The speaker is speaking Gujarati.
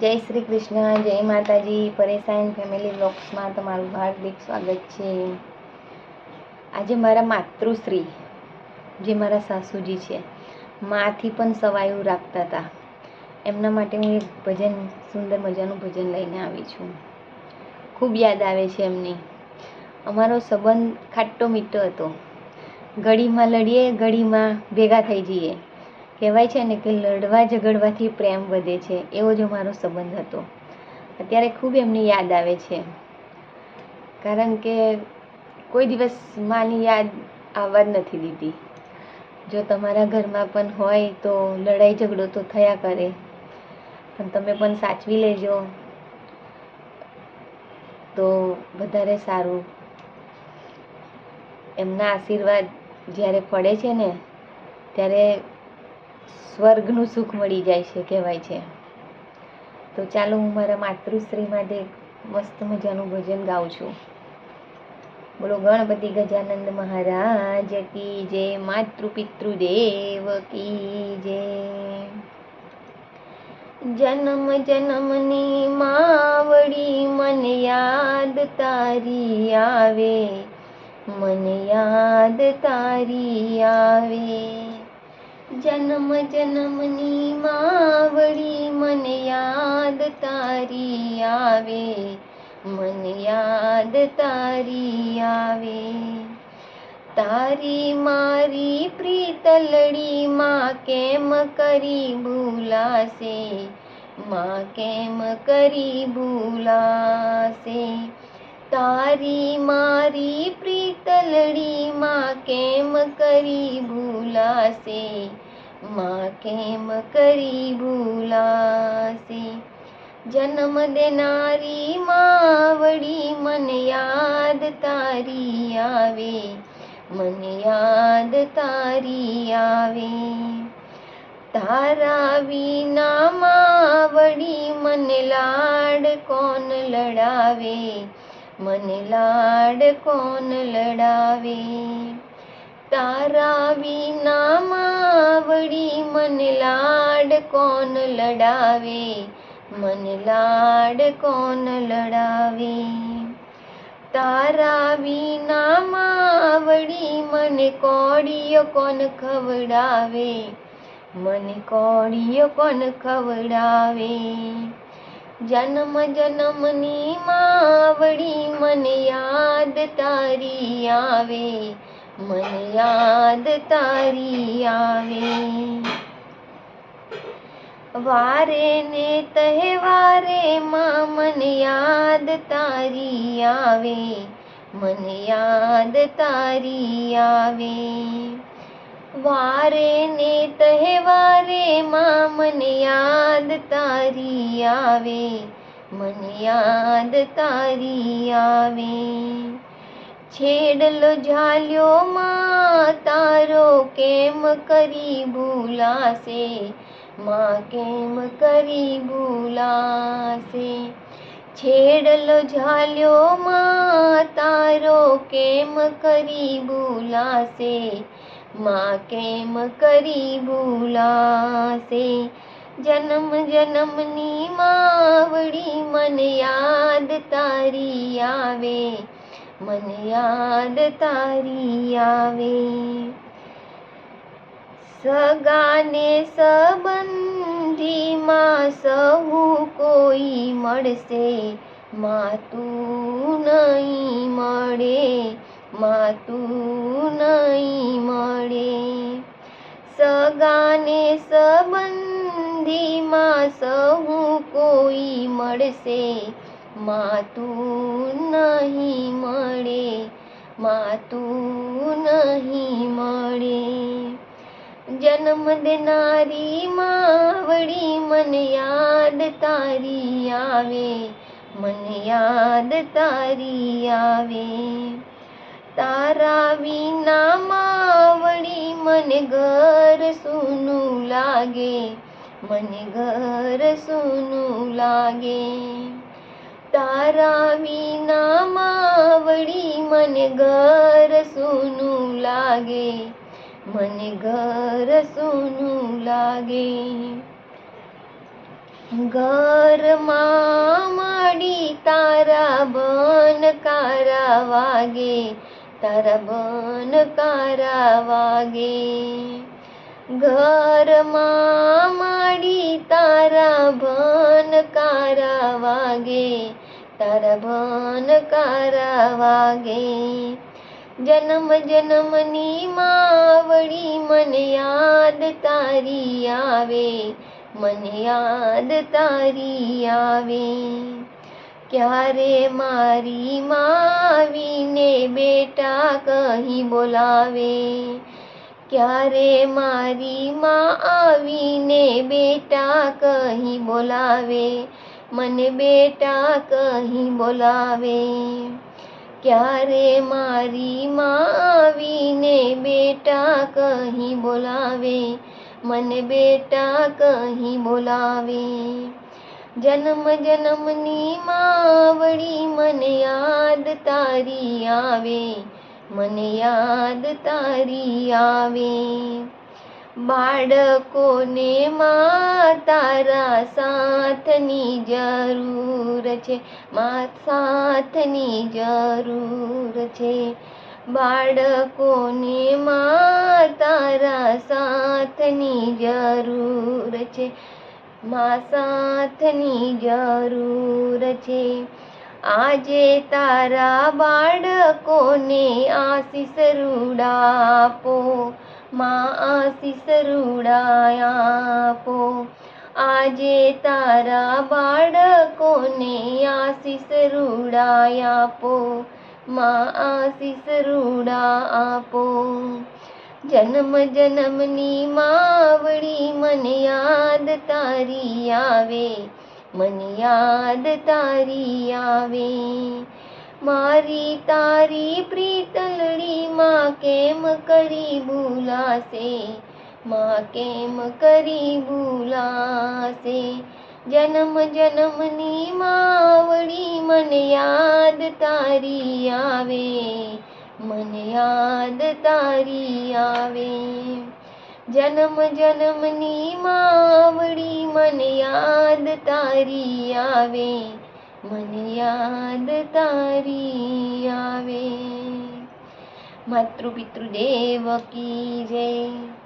જય શ્રી કૃષ્ણ, જય માતાજી. પરેશાન ફેમિલી બ્લોગ્સમાં તમારું હાર્દિક સ્વાગત છે. આજે મારા માતૃશ્રી, જે મારા સાસુજી છે, માથી પણ સવાયું રાખતા હતા. એમના માટે હું એક ભજન, સુંદર મજાનું ભજન લઈને આવી છું. ખૂબ યાદ આવે છે એમની. અમારો સંબંધ ખાટ્ટો મીઠો હતો. ઘડીમાં લડીએ, ઘડીમાં ભેગા થઈ જઈએ. કહેવાય છે ને કે લડવા ઝઘડવાથી પ્રેમ વધે છે, એવો જ અમારો સંબંધ હતો. અત્યારે ખૂબ એમની યાદ આવે છે. કારણ કે કોઈ દિવસ માની યાદ આવવા જ નથી દીધી. જો તમારા ઘરમાં પણ હોય તો લડાઈ ઝઘડો તો થયા કરે. પણ તમે પણ સાચવી લેજો. તો વધારે સારું. એમના આશીર્વાદ જ્યારે પડે છે ને, ત્યારે સ્વર્ગનું સુખ મળી જાય છે કહેવાય છે. તો ચાલો હું મારા માતૃશ્રી માટે મસ્ત મજાનું ભજન ગાઉં છું. બોલો ગણપતિ ગજાનંદ મહારાજ કી જય માતૃ પિતૃ દેવ કી જય. જન્મ જન્મની માવડી મન યાદ તારી આવે, મન યાદ તારી આવે. જન્મ જન્મની માવડી, મન યાદ તારી આવે, મન યાદ તારી આવે. તારી મારી પ્રીતલડી માં કેમ કરી ભૂલાશે? માં કેમ કરી ભૂલાશે? તારી મારી પ્રીતલડી માં કેમ કરી ભૂલાશે? માં કેમ કરી ભૂલાસી જન્મ દેનારી માવડી, મને યાદ તારી આવે, મને યાદ તારી આવે. તારા વિના માવડી, મને લાડ કોણ લડાવે? મને લાડ કોણ લડાવે? તારા વિના માવડી મન લાડ કોણ લડાવે? મન લાડ કોણ લડાવે? તારા વિના માવડી મને કોડીયો કોણ ખવડાવે? મને કોડીયો કોણ ખવડાવે? જન્મ જન્મની માવડી મને યાદ તારી આવે. મને યાદ તારી આવે. વારે ને તહેવારે માં મને યાદ તારી આવે. મને યાદ તારી આવે. વારે ને તહેવારે માં મને યાદ તારી આવે. મને યાદ તારી આવે. છેડલો ઝાલ્યો માં, તારો કેમ કરી ભૂલાશે? માં કેમ કરી ભૂલાશે? છેડલો ઝાલ્યો માં, તારો કેમ કરી ભૂલાશે? માં કેમ કરી ભૂલાશે? જન્મ જન્મની માવડી, મને યાદ તારી આવે. મન યાદ તારી આવે. સગાને સંબંધીમાં સહુ કોઈ મળશે? માં તું નહીં મળે માં તું નહીં મળે. સગાને સંબંધીમાં સહુ કોઈ મળશે? માં તું નહીં માં તું નહીં મળે. જન્મ દેનારી માવડી મન યાદ તારી આવે, મન યાદ તારી આવે. તારા વિના માવડી મને ઘર સૂનું લાગે, મને ઘર સૂનું લાગે. તારા વિના માવડી મને ઘર સૂનું લાગે, મને ઘર સૂનું લાગે. ઘરમાં માડી તારા બન કારા વાગે, તારા બન કારા વાગે. ઘરમાં માડી તારા બન કારા વાગે તારા ભાન કારા વાગે જન્મ જન્મની માવડી મને યાદ તારી આવે મને યાદ તારી આવે ક્યારે મારી માવીને બેટા કહી બોલાવે ક્યારે મારી માં આવીને બેટા કહી બોલાવે મને બેટા કહી બોલાવે, ક્યારે મારી માં આવીને બેટા કહી બોલાવે? મને બેટા કહી બોલાવે. જન્મ જન્મની માવડી મને યાદ તારી આવે, મને યાદ તારી આવે. બાળકોને માં તારા સાથની જરૂર છે, માં સાથની જરૂર છે. બાળકોને માં તારા સાથની જરૂર છે, માં સાથની જરૂર છે. આજે તારા બાળકોને આશીષ રૂડાપો માં આશીષ રૂડાયાપો આજે તારા બાળકોને આશીષ રૂડાયાપો માં આશીષ રૂડા આપો. જન્મ જન્મની માવડી મને યાદ તારી આવે. મને યાદ તારી આવે. મારી તારી પ્રીતલડી માં કેમ કરી ભૂલાશે? માં કેમ કરી ભૂલાશે? જન્મ જન્મની માવડી મને યાદ તારી આવે, મને યાદ તારી આવે. જન્મ જન્મની માવડી મને યાદ તારી આવે મને યાદ તારી આવે. માતૃ પિતૃ દેવ કી જય.